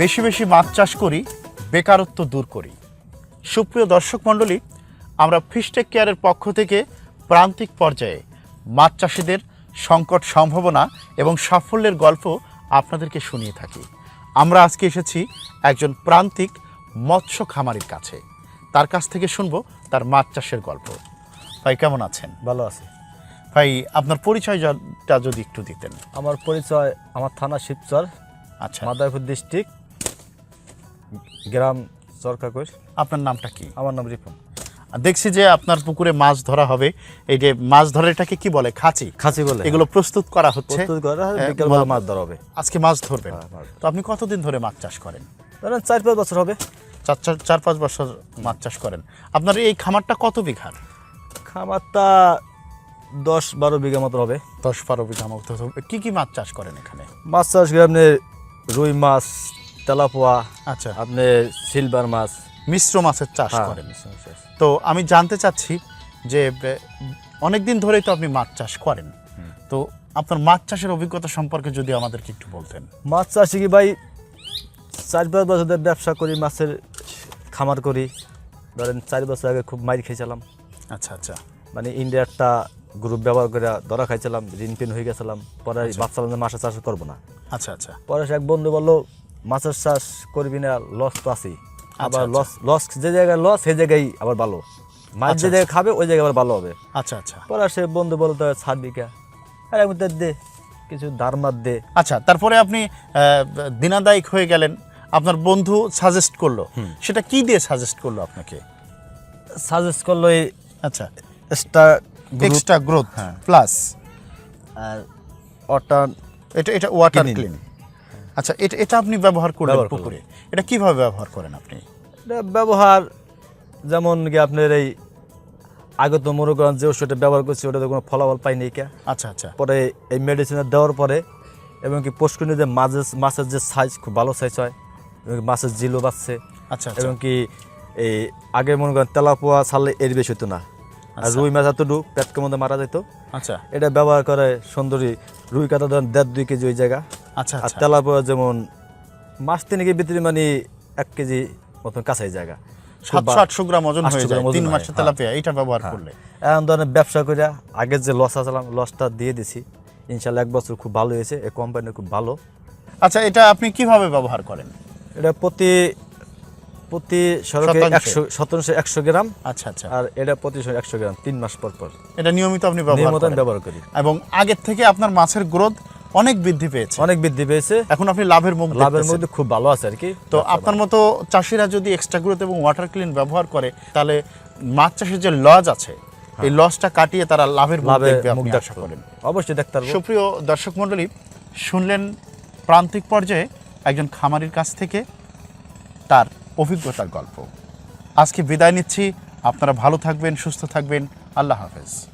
বেশি বেশি মাছ চাষ করি বেকারত্ব দূর করি। সুপ্রিয় দর্শক মণ্ডলী আমরা ফিশটেক কেয়ারের পক্ষ থেকে প্রান্তিক পর্যায়ে মাছ চাষিদের সংকট সম্ভাবনা এবং সাফল্যের গল্প আপনাদেরকে শুনিয়ে থাকি। আমরা আজকে এসেছি একজন প্রান্তিক মৎস্য খামারির কাছে। তার কাছ থেকে শুনব তার মাছ চাষের গল্প। ভাই কেমন আছেন? ভালো আছে। ভাই আপনার পরিচয়টা যদি একটু দিতেন। আমার পরিচয় আমার থানা শিবচর আচ্ছা। মাদারীপুর ডিস্ট্রিক্ট গ্রাম চরকাকুর আপনার নামটা কি? আমার নাম রিপন। দেখছি যে আপনার পুকুরে মাছ ধরা হবে। এই যে মাছ ধরা এটাকে কি বলে? খাঁচি। খাঁচি বলে এগুলো প্রস্তুত করা হচ্ছে। প্রস্তুত করে হ্যাঁ, বিকেলবেলা মাছ ধরা হবে। আজকে মাছ ধরবেন। হ্যাঁ, তো আপনি কতদিন ধরে মাছ চাষ করেন? ধরেন চার পাঁচ বছর হবে। চার চার চার পাঁচ বছর মাছ চাষ করেন। আপনার এই খামারটা কত বিঘার? খামারটা দশ বারো বিঘা মতো হবে। দশ বারো বিঘা মতো। হবে। কি কি মাছ চাষ করেন এখানে? মাছ চাষ করে আপনি রুই মাছ তেলাপোয়া আচ্ছা। আপনি সিলভার মাছ। মিশ্র মাছের চাষ হ্যাঁ, করেন। তো আমি জানতে চাচ্ছি যে অনেক দিন ধরেই তো আপনি মাছ চাষ করেন। তো আপনার মাছ চাষের অভিজ্ঞতা সম্পর্কে যদি আমাদেরকে একটু বলতেন। মাছ চাষি কি ভাই চার পাঁচ বছর ব্যবসা করি মাছের খামার করি। ধরেন চার বছর আগে খুব মাইর খেয়েছিলাম আচ্ছা আচ্ছা। মানে ইন্ডিয়ারটা গ্রুপ ব্যবহার করে ধরা খাইছিলাম ঋণ পিন হয়ে গেছিলাম। পরে ভাবছিলাম যে মাছের চাষ করব না। আচ্ছা আচ্ছা। পরে এক বন্ধু বলল মাছের চাষ করবি না লস তো আছেই। আবার আচ্ছা। লস লস যে জায়গায় লস সেই জায়গায় আবার ভালো। মাছ আচ্ছা, যে জায়গায় খাবে ওই জায়গায় আবার ভালো হবে। আচ্ছা আচ্ছা। পরে সে বন্ধু বলতো ছাড় বিকা আরে দে কিছু ধার মার দে। আচ্ছা তারপরে আপনি দিনাদায়িক হয়ে গেলেন। আপনার বন্ধু সাজেস্ট করল। সেটা কি দিয়ে সাজেস্ট করল আপনাকে? সাজেস্ট করল এই আচ্ছা। স্টার এক্সট্রা গ্রোথ প্লাস আর অটান এটা এটা ওয়াটার. ক্লিন আচ্ছা এটা এটা আপনি ব্যবহার করলেন করলাম। পুকুরে। এটা কীভাবে ব্যবহার করেন আপনি? এটা ব্যবহার যেমন কি আপনার এই আগে তো মনে করেন যে ওষুধটা ব্যবহার করছি ওটা তো কোনো ফলাফল পাইনি কে। আচ্ছা আচ্ছা। পরে এই মেডিসিন দেওয়ার পরে এবং কি পুষ্করণী যে মাছের মাছের যে সাইজ খুব ভালো সাইজ হয় এবং মাছের জিলো বাড়ছে আচ্ছা আচ্ছা। এবং কি এই আগে মনে করেন তেলাপোয়া ছাড়লে এর বেশি হতো না। আর আচ্ছা। রুই মাছ এতটুকু পেটকে মধ্যে মারা যেত। আচ্ছা। এটা ব্যবহার করে সুন্দরী রুই কাটা ধরেন দেড় দুই কেজি ওই জায়গা। আচ্ছা আর আচ্ছা তেলাপোয়া যেমন মাছ তিনেকের ভিতরে মানে এক কেজি মতন কাছাই জায়গা। সাতশো আটশো গ্রাম ওজন হয়ে যায় তিন হয়, মাসের হ্যাঁ। তেলাপিয়া এটা ব্যবহার করলে। এখন ধরেন ব্যবসা করে আগের যে লস আসলাম লসটা দিয়ে দিছি ইনশাল্লাহ এক বছর খুব ভালো হয়েছে এই কোম্পানি খুব ভালো। আচ্ছা এটা আপনি কীভাবে ব্যবহার করেন? এটা প্রতি প্রতি সড়কে একশো শতাংশে একশো গ্রাম। আচ্ছা আচ্ছা। আর এটা প্রতি একশো গ্রাম তিন মাস পর পর। এটা নিয়মিত আপনি ব্যবহার করি। এবং আগের থেকে আপনার মাছের গ্রোথ অনেক বৃদ্ধি পেয়েছে। অনেক বৃদ্ধি পেয়েছে। এখন আপনি লাভের মুখ লাভের। মধ্যে খুব ভালো আছে আর কি। তো আপনার মতো চাষিরা যদি এক্সট্রা গ্রোথ এবং ওয়াটার ক্লিন ব্যবহার করে তাহলে মাছ চাষের যে লজ আছে এই লসটা কাটিয়ে তারা লাভের মুখ হ্যাঁ। মুখ দেখতে করেন। অবশ্যই দেখতে পারব। সুপ্রিয় দর্শক মণ্ডলী শুনলেন প্রান্তিক পর্যায়ে একজন খামারির কাছ থেকে তার অভিজ্ঞতার গল্প। আজকে বিদায় নিচ্ছি। আপনারা ভালো থাকবেন সুস্থ থাকবেন। আল্লাহ হাফেজ।